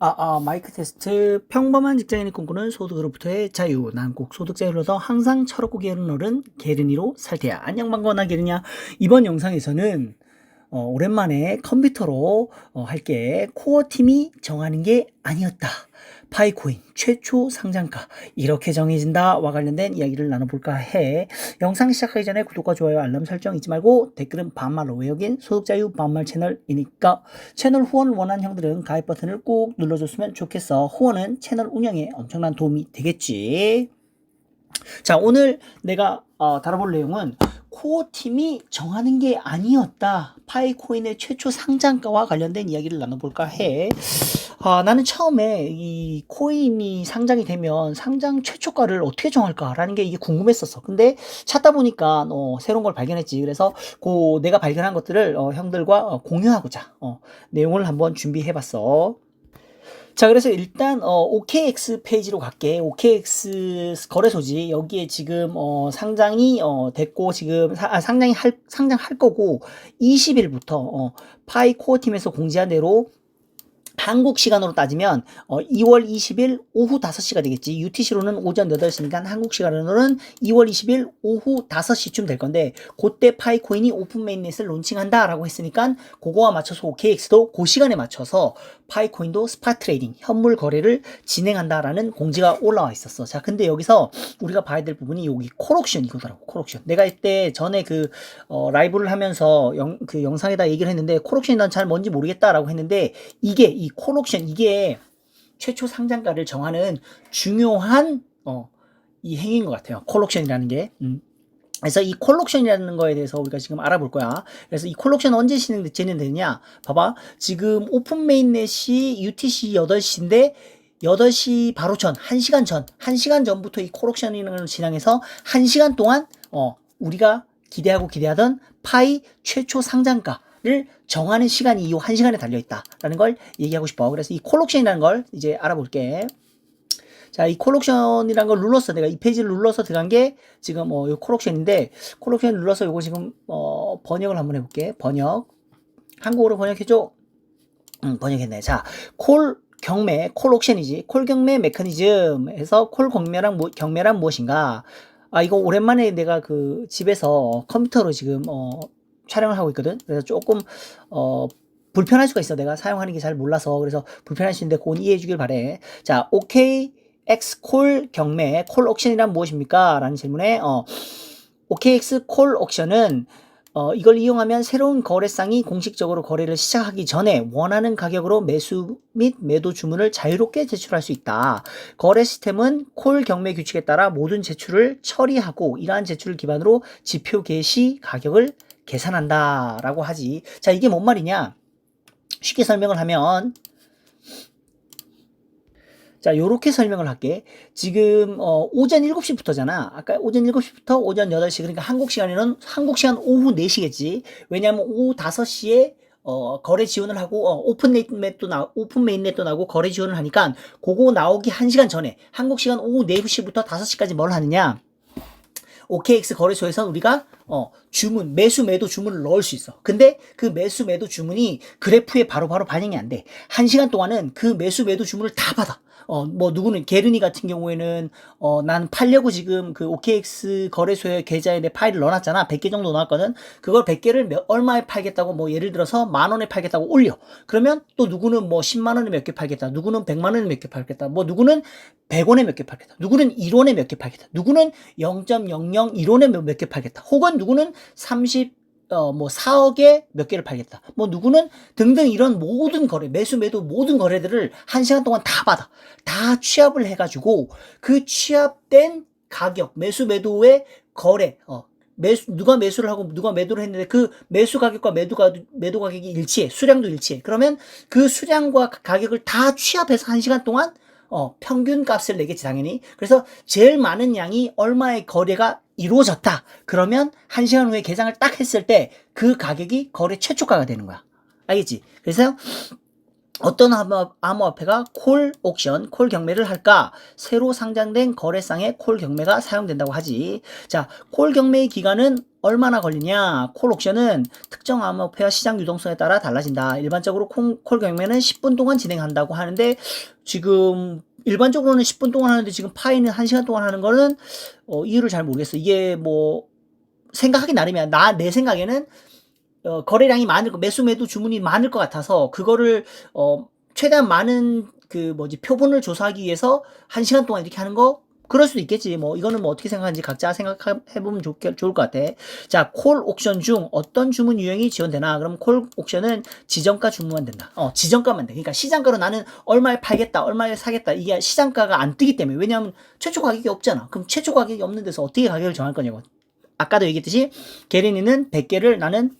아, 아, 마이크 테스트. 평범한 직장인이 꿈꾸는 소득으로부터의 자유. 난 꼭 소득 자유를 얻어 항상 철없고 게으른 어른, 게르니로 살 테야. 안녕, 반가워, 나 게르냐. 이번 영상에서는, 어, 오랜만에 컴퓨터로, 어, 할게. 코어 팀이 정하는 게 아니었다. 파이코인 최초 상장가. 이렇게 정해진다와 관련된 이야기를 나눠볼까 해. 영상 시작하기 전에 구독과 좋아요 알람 설정 잊지 말고 댓글은 반말로 외우긴 소득자유 반말 채널이니까. 채널 후원 원하는 형들은 가입 버튼을 꾹 눌러줬으면 좋겠어. 후원은 채널 운영에 엄청난 도움이 되겠지. 자 오늘 내가 어, 다뤄볼 내용은 코어 팀이 정하는 게 아니었다 파이코인의 최초 상장가와 관련된 이야기를 나눠볼까 해 아, 나는 처음에 이 코인이 상장이 되면 상장 최초가를 어떻게 정할까라는 게 이게 궁금했었어. 근데 찾다 보니까 어, 새로운 걸 발견했지. 그래서 그 내가 발견한 것들을 어, 형들과 어, 공유하고자 어, 내용을 한번 준비해봤어. 자, 그래서 일단 어, OKX 페이지로 갈게. OKX 거래소지. 여기에 지금 어, 상장이 어, 됐고 지금 사- 아, 상장이 할 상장할 거고 20일부터 어, 파이 코어 팀에서 공지한 대로 한국 시간으로 따지면 어, 2월 20일 오후 5시가 되겠지. UTC로는 오전 8시니까 한국 시간으로는 2월 20일 오후 5시쯤 될 건데 그때 파이코인이 오픈 메인넷을 론칭한다라고 했으니까 그거와 맞춰서 OKX도 그 시간에 맞춰서 파이코인도 스팟 트레이딩 현물 거래를 진행한다라는 공지가 올라와 있었어. 자, 근데 여기서 우리가 봐야 될 부분이 여기 콜옵션 이거더라고. 콜옵션. 내가 이때 전에 그 어, 라이브를 하면서 영, 그 영상에다 얘기를 했는데 콜옵션이 난 잘 뭔지 모르겠다라고 했는데 이게 이 콜옵션 이게 최초 상장가를 정하는 중요한 어, 이 행위인 것 같아요. 콜옵션이라는 게. 음. 그래서 이 콜록션이라는 거에 대해서 우리가 지금 알아볼 거야. 그래서 이 콜록션 언제 진행, 진행되느냐? 봐봐. 지금 오픈 메인넷이 UTC 8시인데 8시 바로 전, 1시간 전, 1시간 전부터 이 콜록션이라는 걸 진행해서 1시간 동안 어, 우리가 기대하고 기대하던 파이 최초 상장가 를 정하는 시간이 이 1시간에 달려 있다라는 걸 얘기하고 싶어. 그래서 이 콜록션이라는 걸 이제 알아볼게. 자, 이 콜옥션이라는 걸 눌렀어. 내가 이 페이지를 눌러서 들어간 게 지금 어, 요 콜옥션인데 콜옥션 눌러서 요거 지금 어, 번역을 한번 해볼게. 번역. 한국어로 번역해줘. 응, 번역했네. 자, 콜 경매, 콜 옥션이지. 콜 경매 메커니즘에서 콜 경매랑 무, 경매란 무엇인가? 아, 이거 오랜만에 내가 그 집에서 컴퓨터로 지금 어, 촬영을 하고 있거든. 그래서 조금 어, 불편할 수가 있어. 내가 사용하는 게 잘 몰라서. 그래서 있는데 그건 이해해 주길 바래. 자, 오케이. X 콜 경매 콜 옥션이란 무엇입니까? 라는 질문에 어, OKX 콜 옥션은 어, 이걸 이용하면 새로운 거래상이 공식적으로 거래를 시작하기 전에 원하는 가격으로 매수 및 매도 주문을 자유롭게 제출할 수 있다. 거래 시스템은 콜 경매 규칙에 따라 모든 제출을 처리하고 이러한 제출을 기반으로 지표 개시 가격을 계산한다라고 하지. 자, 이게 뭔 말이냐? 쉽게 설명을 하면 자, 요렇게 설명을 할게. 지금 어, 오전 7시부터잖아. 아까 오전 7시부터 오전 8시. 그러니까 한국 시간에는 한국 시간 오후 4시겠지. 왜냐면 오후 5시에 어, 거래 지원을 하고 어, 오픈 메인넷도 나 오픈 메인넷도 나고 거래 지원을 하니까 그거 나오기 1시간 전에 한국 시간 오후 4시부터 5시까지 뭘 하느냐? OKX 거래소에서 우리가 어, 주문, 매수, 매도 주문을 넣을 수 있어. 근데 그 매수, 매도 주문이 그래프에 바로바로 반영이 안 돼. 한 시간 동안은 그 매수, 매도 주문을 다 받아. 어, 뭐, 누구는, 게르니 같은 경우에는, 어, 난 팔려고 지금 그 OKX 거래소에 계좌에 내 파일을 넣어놨잖아. 100개 정도 넣었거든. 그걸 100개를 몇, 얼마에 팔겠다고, 뭐, 예를 들어서 만 원에 팔겠다고 올려. 그러면 또 누구는 뭐 10만 원에 몇 개 팔겠다. 누구는 100만 원에 몇 개 팔겠다. 뭐, 누구는 100원에 몇 개 팔겠다. 누구는 1원에 몇 개 팔겠다. 누구는 0.001원에 몇 개 팔겠다. 혹은 누구는 30, 어, 뭐, 4억에 몇 개를 팔겠다. 뭐, 누구는 등등 이런 모든 거래, 매수, 매도 모든 거래들을 한 시간 동안 다 받아. 다 취합을 해가지고, 그 취합된 가격, 매수, 매도의 거래, 어, 매수, 누가 매수를 하고 누가 매도를 했는데 그 매수 가격과 매도, 가, 매도 가격이 일치해. 수량도 일치해. 그러면 그 수량과 가격을 다 취합해서 한 시간 동안 어, 평균 값을 내겠지, 당연히. 그래서 제일 많은 양이 얼마의 거래가 이루어졌다. 그러면 한 시간 후에 계산을 딱 했을 때 그 가격이 거래 최초가가 되는 거야. 알겠지? 그래서 어떤 암호- 암호화폐가 콜 옥션, 콜 경매를 할까? 새로 상장된 거래상에 콜 경매가 사용된다고 하지. 자, 콜 경매의 기간은 얼마나 걸리냐? 콜 옥션은 특정 암호화폐와 시장 유동성에 따라 달라진다. 일반적으로 콩- 콜 경매는 10분 동안 진행한다고 하는데 지금 일반적으로는 10분 동안 하는데 지금 파이는 1시간 동안 하는 거는 어, 이유를 잘 모르겠어. 이게 뭐 생각하기 나름이야. 나 내 생각에는 어, 거래량이 많을 거, 매수 매도 주문이 많을 것 같아서 그거를 어, 최대한 많은 그 뭐지 표본을 조사하기 위해서 한 시간 동안 이렇게 하는 거 그럴 수도 있겠지. 뭐 이거는 뭐 어떻게 생각하는지 각자 생각해 보면 좋, 좋을 것 같아. 자, 콜 옥션 중 어떤 주문 유형이 지원되나? 그럼 콜 옥션은 지정가 주문만 된다. 어, 지정가만 돼. 그러니까 시장가로 나는 얼마에 팔겠다, 얼마에 사겠다. 이게 시장가가 안 뜨기 때문에. 왜냐하면 최초 가격이 없잖아. 그럼 최초 가격이 없는 데서 어떻게 가격을 정할 거냐고. 아까도 얘기했듯이 게리니는 100개를 나는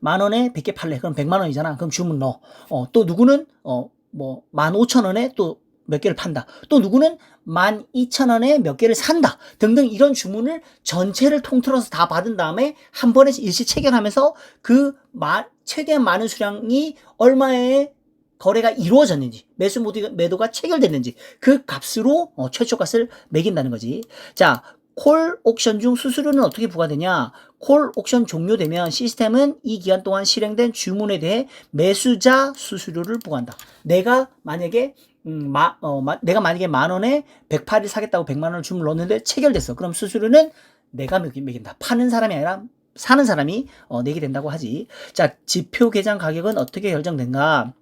만 원에 100개 팔래. 그럼 100만 원이잖아. 그럼 주문 넣어. 어, 또 누구는 어, 뭐 15,000원에 또 몇 개를 판다. 또 누구는 12,000원에 몇 개를 산다. 등등 이런 주문을 전체를 통틀어서 다 받은 다음에 한 번에 일시 체결하면서 그 마, 최대한 많은 수량이 얼마에 거래가 이루어졌는지 매수 모두- 매도가 체결됐는지 그 값으로 어, 최초 값을 매긴다는 거지. 자, 콜 옥션 중 수수료는 어떻게 부과되냐? 콜 옥션 종료되면 시스템은 이 기간 동안 실행된 주문에 대해 매수자 수수료를 부과한다. 내가 만약에 음, 마, 어, 마- 내가 만약에 만 원에 108을 사겠다고 100만 원을 주문 넣었는데 체결됐어. 그럼 수수료는 내가 매긴, 매긴다. 파는 사람이 아니라 사는 사람이 어, 내게 된다고 하지. 자, 지표 계장 가격은 어떻게 결정된가?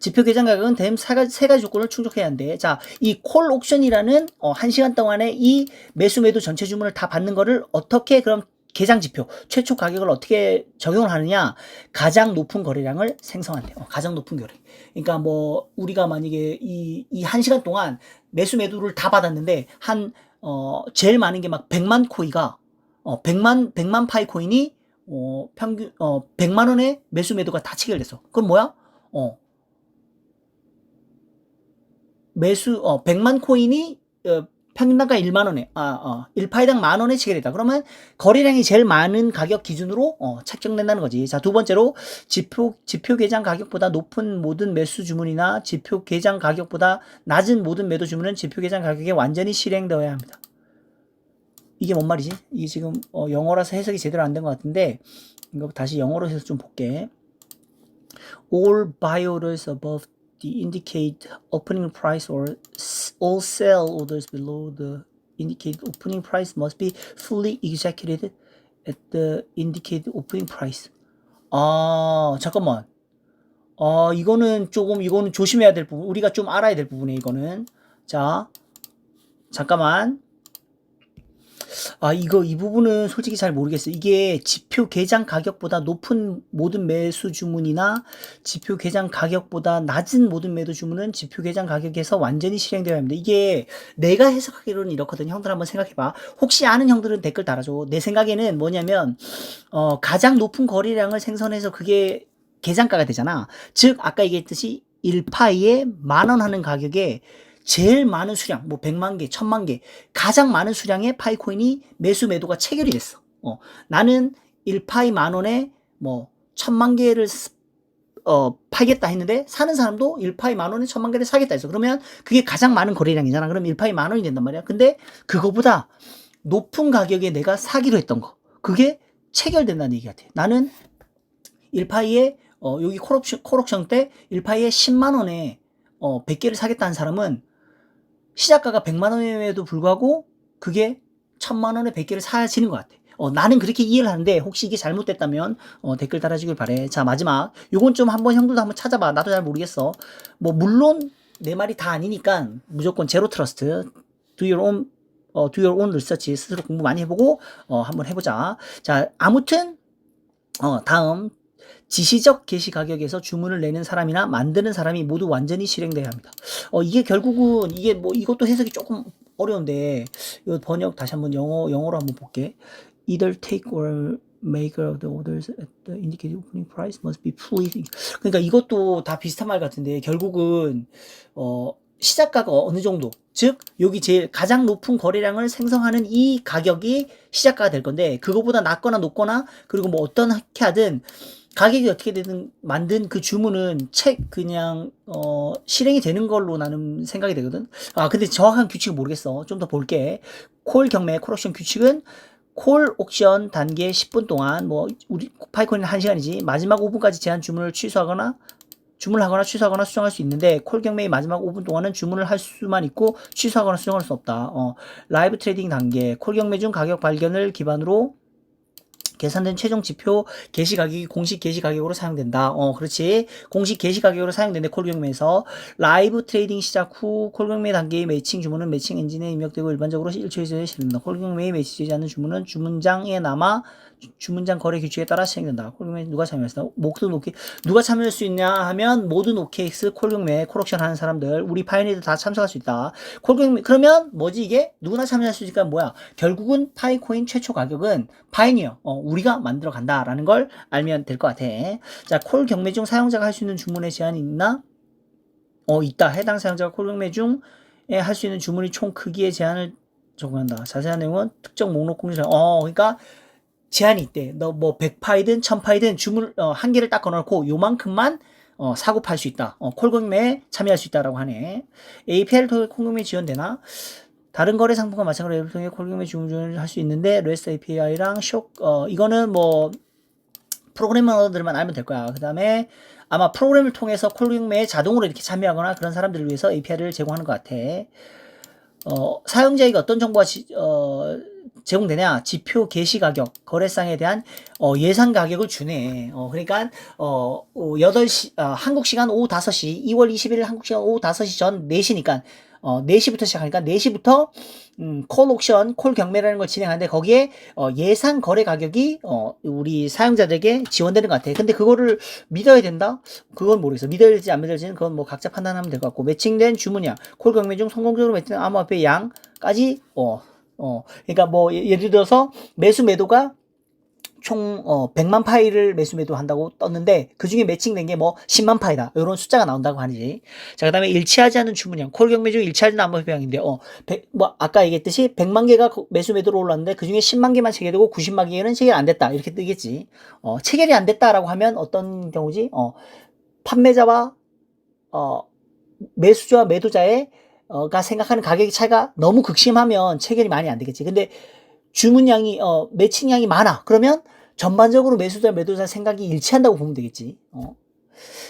지표 계장 가격은 댐 세 가지, 세 가지 조건을 충족해야 하는데, 자, 이콜 옥션이라는 어, 한 시간 동안에 이 매수 매도 전체 주문을 다 받는 거를 어떻게 그럼 계장 지표 최초 가격을 어떻게 적용을 하느냐? 가장 높은 거래량을 생성한대요. 어, 가장 높은 거래. 그러니까 뭐 우리가 만약에 이 이 한 시간 동안 매수 매도를 다 받았는데 한 어, 제일 많은 게 막 100만 코이가 어, 100만 100만 파이 코인이 어, 평균 어, 100만 원의 매수 매도가 다 체결됐어. 그럼 뭐야? 어, 매수 어 100만 코인이 어, 평균 단가 1만 원에 아, 어, 1파이당 만 원에 체결했다. 그러면 거래량이 제일 많은 가격 기준으로 어, 책정된다는 거지. 자, 두 번째로 지표 지표 계장 가격보다 높은 모든 매수 주문이나 지표 계장 가격보다 낮은 모든 매도 주문은 지표 계장 가격에 완전히 실행되어야 합니다. 이게 뭔 말이지? 이게 지금 어, 영어라서 해석이 제대로 안 된 것 같은데 이거 다시 영어로 해서 좀 볼게. All buy orders above the indicate opening price or all sell orders below the indicate opening price must be fully executed at the indicated opening price. 아, 잠깐만. 아, 이거는 조금, 이거는 조심해야 될 부분, 우리가 좀 알아야 될 부분이에요, 이거는. 자, 잠깐만. 아, 이거, 이 부분은 솔직히 잘 모르겠어요. 이게 지표 계장 가격보다 높은 모든 매수 주문이나 지표 계장 가격보다 낮은 모든 매도 주문은 지표 계장 가격에서 완전히 실행되어야 합니다. 이게 내가 해석하기로는 이렇거든요. 형들 한번 생각해 봐. 혹시 아는 형들은 댓글 달아줘. 내 생각에는 뭐냐면, 어, 가장 높은 거래량을 생성해서 그게 계장가가 되잖아. 즉, 아까 얘기했듯이 1파이에 만 원 하는 가격에 제일 많은 수량, 뭐 100만 개, 1000만 개, 가장 많은 수량의 파이코인이 매수 매도가 체결이 됐어. 어, 나는 1파이 만 원에 뭐 1000만 개를 스- 어, 팔겠다 했는데 사는 사람도 1파이 만 원에 1000만 개를 사겠다 했어. 그러면 그게 가장 많은 거래량이잖아. 그럼 1파이 만 원이 된단 말이야. 근데 그거보다 높은 가격에 내가 사기로 했던 거. 그게 체결된다는 얘기 같아. 나는 1파이에 어, 여기 콜옵션, 콜옵션 때 1파이에 10만 원에 어, 100개를 사겠다는 사람은 시작가가 100만 원임에도 불구하고 그게 1000만 원에 100개를 사지는 것 같아. 어, 나는 그렇게 이해를 하는데 혹시 이게 잘못됐다면 어, 댓글 달아주길 바래. 자 마지막 요건 좀 한번 형들도 한번 찾아봐. 나도 잘 모르겠어. 뭐 물론 내 말이 다 아니니까 무조건 제로 트러스트. Do your own 어, do your own research 스스로 공부 많이 해보고 어, 한번 해보자. 자 아무튼 어, 다음 지시적 게시 가격에서 주문을 내는 사람이나 만드는 사람이 모두 완전히 실행돼야 합니다. 어, 이게 결국은 이게 뭐 이것도 해석이 조금 어려운데 이 번역 다시 한번 영어 영어로 한번 볼게. Either take or make of the orders at the indicated opening price must be fully. 그러니까 이것도 다 비슷한 말 같은데 결국은 어 시작가가 어느 정도 즉 여기 제일 가장 높은 거래량을 생성하는 이 가격이 시작가가 될 건데 그거보다 낮거나 높거나 그리고 뭐 어떻게 하든 가격이 어떻게 되든 만든 그 주문은 책 그냥 어 실행이 되는 걸로 나는 생각이 되거든. 아 근데 정확한 규칙은 모르겠어. 좀 더 볼게. 콜 경매 콜 옵션 규칙은 콜 옥션 단계 10분 동안 뭐 우리 파이콘은 1시간이지 마지막 5분까지 제한 주문을 취소하거나 주문을 하거나 취소하거나 수정할 수 있는데 콜 경매의 마지막 5분 동안은 주문을 할 수만 있고 취소하거나 수정할 수 없다. 어, 라이브 트레이딩 단계 콜 경매 중 가격 발견을 기반으로 계산된 최종 지표 게시 가격이 공식 게시 가격으로 사용된다. 어, 그렇지. 공식 게시 가격으로 사용되는데 콜 경매에서 라이브 트레이딩 시작 후 콜 경매 단계의 매칭 주문은 매칭 엔진에 입력되고 일반적으로 1초 이내에 실행된다. 콜 경매에 매치되지 않는 주문은 주문장에 남아 주- 주문장 거래 규칙에 따라 시행된다. 콜 경매 누가 참여했어? 모두 노케 누가 참여할 수 있냐 하면 모든 OKX 콜 경매 콜옥션 하는 사람들 우리 파이니들 다 참석할 수 있다. 콜 경매 그러면 뭐지 이게 누구나 참여할 수 있으니까 뭐야? 결국은 파이코인 최초 가격은 파이니어 어, 우리가 만들어 간다라는 걸 알면 될 것 같아. 자, 콜 경매 중 사용자가 할 수 있는 주문에 제한이 있나? 어, 있다. 해당 사용자가 콜 경매 중에 할 수 있는 주문의 총 크기의 제한을 적용한다. 자세한 내용은 특정 목록 공지. 어, 그러니까 제한이 있대. 너 뭐 100파이든 1000파이든 주문 어, 한 개를 딱 걸어놓고 요만큼만 어, 사고 팔 수 있다. 어, 콜 경매에 참여할 수 있다라고 하네. API를 통해 콜 경매 지원되나? 다른 거래 상품과 마찬가지로 앱을 통해 콜 경매 주문을 할 수 있는데 REST API랑 쇼 어, 이거는 뭐 프로그래머들만 알면 될 거야. 그 다음에 아마 프로그램을 통해서 콜 경매에 자동으로 이렇게 참여하거나 그런 사람들을 위해서 API를 제공하는 것 같아. 어, 사용자에게 어떤 정보가 지, 어, 제공되냐? 지표 게시 가격, 거래상에 대한 어, 예상 가격을 주네. 어, 그러니까 어, 어, 8시 어, 한국 시간 오후 5시, 2월 21일 한국 시간 오후 5시 전 4시니까 어, 4시부터 시작하니까 4시부터 음, 콜 옥션, 콜 경매라는 걸 진행하는데 거기에 어, 예상 거래 가격이 어, 우리 사용자들에게 지원되는 것 같아. 근데 그거를 믿어야 된다? 그건 모르겠어. 믿어야 될지 안 믿어야 될지는 그건 뭐 각자 판단하면 될 것 같고 매칭된 주문량, 콜 경매 중 성공적으로 매칭된 암호화폐 양까지 어, 어, 그러니까 뭐 예- 예를 들어서 매수 매도가 총 어, 100만 파일을 매수 매도 한다고 떴는데 그 중에 매칭된 게 뭐 10만 파이다 이런 숫자가 나온다고 하지. 자 그다음에 일치하지 않은 주문량 콜 경매 중 일치하지 않는 암호화폐양인데 어, 100, 뭐 아까 얘기했듯이 100만 개가 거- 매수 매도로 올랐는데 그 중에 10만 개만 체결되고 90만 개는 체결 안 됐다 이렇게 뜨겠지. 어, 체결이 안 됐다라고 하면 어떤 경우지? 어, 판매자와 어, 매수자와 매도자의 어가 생각하는 가격의 차이가 너무 극심하면 체결이 많이 안 되겠지. 근데 주문량이 어 매칭량이 많아. 그러면 전반적으로 매수자 매도자 생각이 일치한다고 보면 되겠지. 어.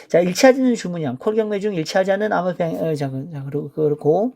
자, 일치하지 않는 주문량, 콜 경매 중 일치하지 않는 암호병, 어, 자, 그- 자, 그렇고.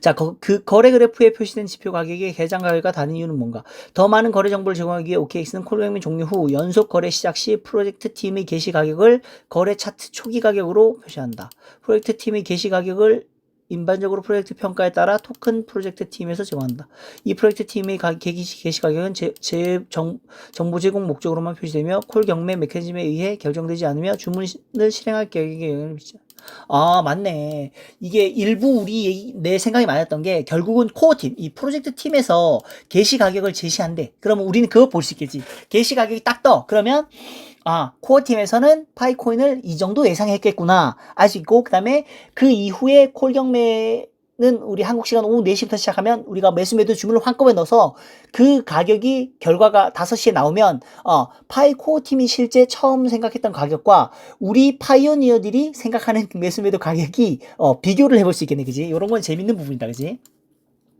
자, 거- 그 거래 그래프에 표시된 지표 가격의 계장 가격과 다른 이유는 뭔가? 더 많은 거래 정보를 제공하기 위해 OKX는 콜 경매 종료 후 연속 거래 시작 시 프로젝트 팀의 게시 가격을 거래 차트 초기 가격으로 표시한다. 프로젝트 팀의 게시 가격을 일반적으로 프로젝트 평가에 따라 토큰 프로젝트 팀에서 제공한다. 이 프로젝트 팀의 가, 게시, 게시 가격은 제, 제 정, 정보 제공 목적으로만 표시되며 콜 경매 메커니즘에 의해 결정되지 않으며 주문을 실행할 계획에 영향을 미치지 않는다. 아, 맞네. 이게 일부 우리 내 생각이 많았던 게 결국은 코어 팀, 이 프로젝트 팀에서 게시 가격을 제시한대. 그러면 우리는 그거 볼 수 있겠지. 게시 가격이 딱 떠. 그러면 아, 코어 팀에서는 파이코인을 이 정도 예상했겠구나. 알 수 있고, 그 다음에 그 이후에 콜 경매는 우리 한국 시간 오후 4시부터 시작하면 우리가 매수 매도 주문을 한꺼번에 넣어서 그 가격이 결과가 5시에 나오면, 어, 파이 코어 팀이 실제 처음 생각했던 가격과 우리 파이오니어들이 생각하는 그 매수 매도 가격이, 어, 비교를 해볼 수 있겠네. 그지? 요런 건 재밌는 부분이다. 그지?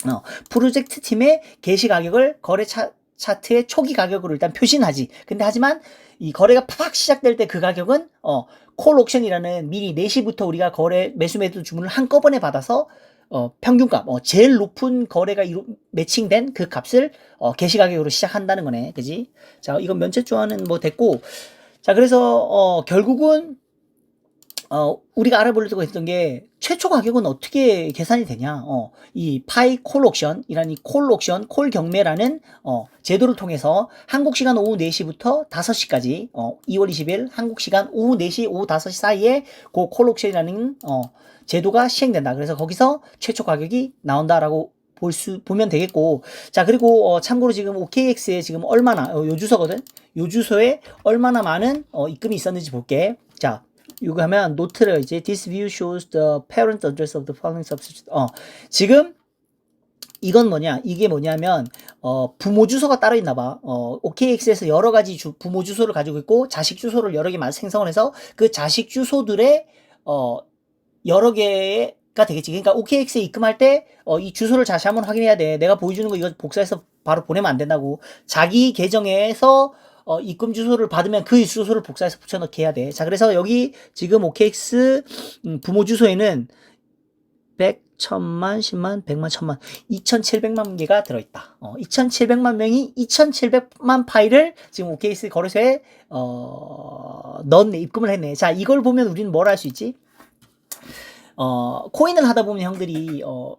어, 프로젝트 팀의 게시 가격을 거래 차, 차트의 초기 가격으로 일단 표시는 하지. 근데 하지만 이 거래가 팍 시작될 때 그 가격은 어, 콜 옥션이라는 미리 4시부터 우리가 거래 매수 매도 주문을 한꺼번에 받아서 어, 평균값, 어, 제일 높은 거래가 이루, 매칭된 그 값을 어, 게시 가격으로 시작한다는 거네. 그지? 자, 이건 면책 조항은 뭐 됐고 자, 그래서 어, 결국은 어, 우리가 알아보려고 했던 게 최초 가격은 어떻게 계산이 되냐? 어, 이 파이 콜 옥션이라는 이콜 옥션, 콜 경매라는 어, 제도를 통해서 한국 시간 오후 4시부터 5시까지 어, 2월 20일 한국 시간 오후 4시, 오후 5시 사이에 그 콜 옥션이라는 어, 제도가 시행된다. 그래서 거기서 최초 가격이 나온다라고 볼 수 보면 되겠고 자 그리고 어, 참고로 지금 OKX에 지금 얼마나 어, 요 주소거든 요 주소에 얼마나 많은 어, 입금이 있었는지 볼게 자 이거 하면 노트를 이제 this view shows the parent address of the following substitute. 어, 지금 이건 뭐냐? 이게 뭐냐면 어, 부모 주소가 따로 있나 봐. 어, OKX에서 여러 가지 주, 부모 주소를 가지고 있고 자식 주소를 여러 개만 생성을 해서 그 자식 주소들의 어, 여러 개가 되겠지. 그러니까 OKX에 입금할 때 어, 이 주소를 다시 한번 확인해야 돼. 내가 보여주는 거 이거 복사해서 바로 보내면 안 된다고. 자기 계정에서 어, 입금 주소를 받으면 그 주소를 복사해서 붙여넣기 해야 돼. 자, 그래서 여기 지금 OKX 음, 부모 주소에는 100, 1000만, 10만, 100만, 1000만, 2700만 개가 들어있다. 어, 2700만 명이 2700만 파일을 지금 OKX 거래소에 어, 넣었네, 입금을 했네. 자, 이걸 보면 우리는 뭘 할 수 있지? 어, 코인을 하다 보면 형들이 어,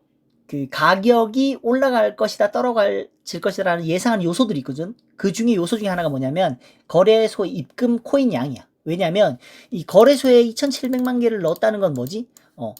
그 가격이 올라갈 것이다, 떨어질 것이다라는 예상하는 요소들이 있거든. 그 중에 요소 중에 하나가 뭐냐면 거래소 입금 코인 양이야. 왜냐면 이 거래소에 2,700만 개를 넣었다는 건 뭐지? 어,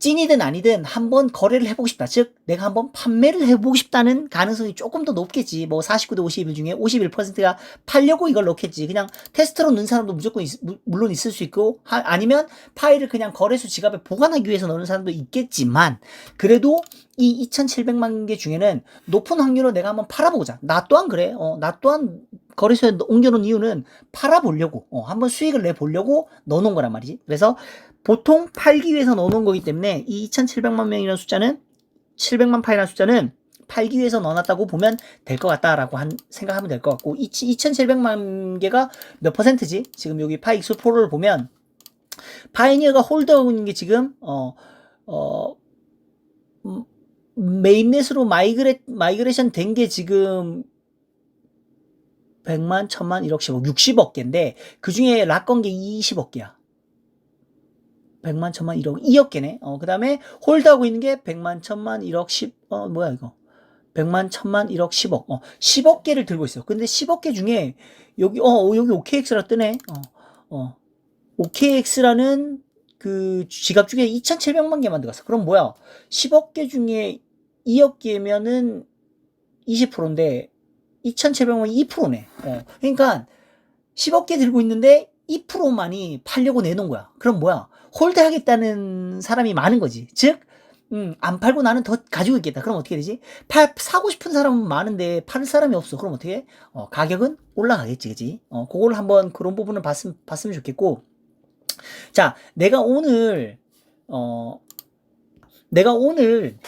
찐이든 아니든 한번 거래를 해보고 싶다. 즉, 내가 한번 판매를 해보고 싶다는 가능성이 조금 더 높겠지. 뭐 49대 51 중에 51%가 팔려고 이걸 넣겠지. 그냥 테스트로 넣는 사람도 무조건 있- 무- 물론 있을 수 있고, 하- 아니면 파일을 그냥 거래소 지갑에 보관하기 위해서 넣는 사람도 있겠지만, 그래도 이 2,700만 개 중에는 높은 확률로 내가 한번 팔아보자. 나 또한 그래. 어, 나 또한 거래소에 옮겨놓은 이유는 팔아보려고, 어, 한번 수익을 내보려고 넣어놓은 거란 말이지. 그래서 보통 팔기 위해서 넣어놓은 거기 때문에 이 2,700만 명이라는 숫자는 700만 파일이라는 숫자는 팔기 위해서 넣어놨다고 보면 될 것 같다라고 한 생각하면 될 것 같고 2,700만 개가 몇 퍼센트지? 지금 여기 파이 익스포를 보면 파이니어가 있는 게 지금 어 어, 음, 메인넷으로 마이그레 마이그레이션 된 게 지금 100만, 1000만, 1억, 10억, 60억 개인데 그 중에 락건 게 20억 개야. 100만, 1000만, 1억, 2억 개네. 어, 그 다음에 홀드하고 있는 게 100만, 1000만, 1억, 10, 어, 뭐야, 이거. 100만, 1000만, 1억, 10억. 어, 10억 개를 들고 있어. 근데 10억 개 중에, 여기, 어, 여기 OKX라 뜨네. 어, 어. OKX라는 그 지갑 중에 2,700만 개만 들어갔어. 그럼 뭐야? 10억 개 중에 2억 개면은 20%인데, 2,700만 2%네. 어. 그러니까, 10억 개 들고 있는데, 2%만이 팔려고 내놓은 거야. 그럼 뭐야? 홀드 하겠다는 사람이 많은 거지. 즉, 음, 안 팔고 나는 더 가지고 있겠다. 그럼 어떻게 되지? 팔, 사고 싶은 사람은 많은데 팔 사람이 없어. 그럼 어떻게 해? 어, 가격은 올라가겠지, 그지? 어, 그걸 한번 그런 부분을 봤으면, 봤으면 좋겠고. 자, 내가 오늘, 어, 내가 오늘,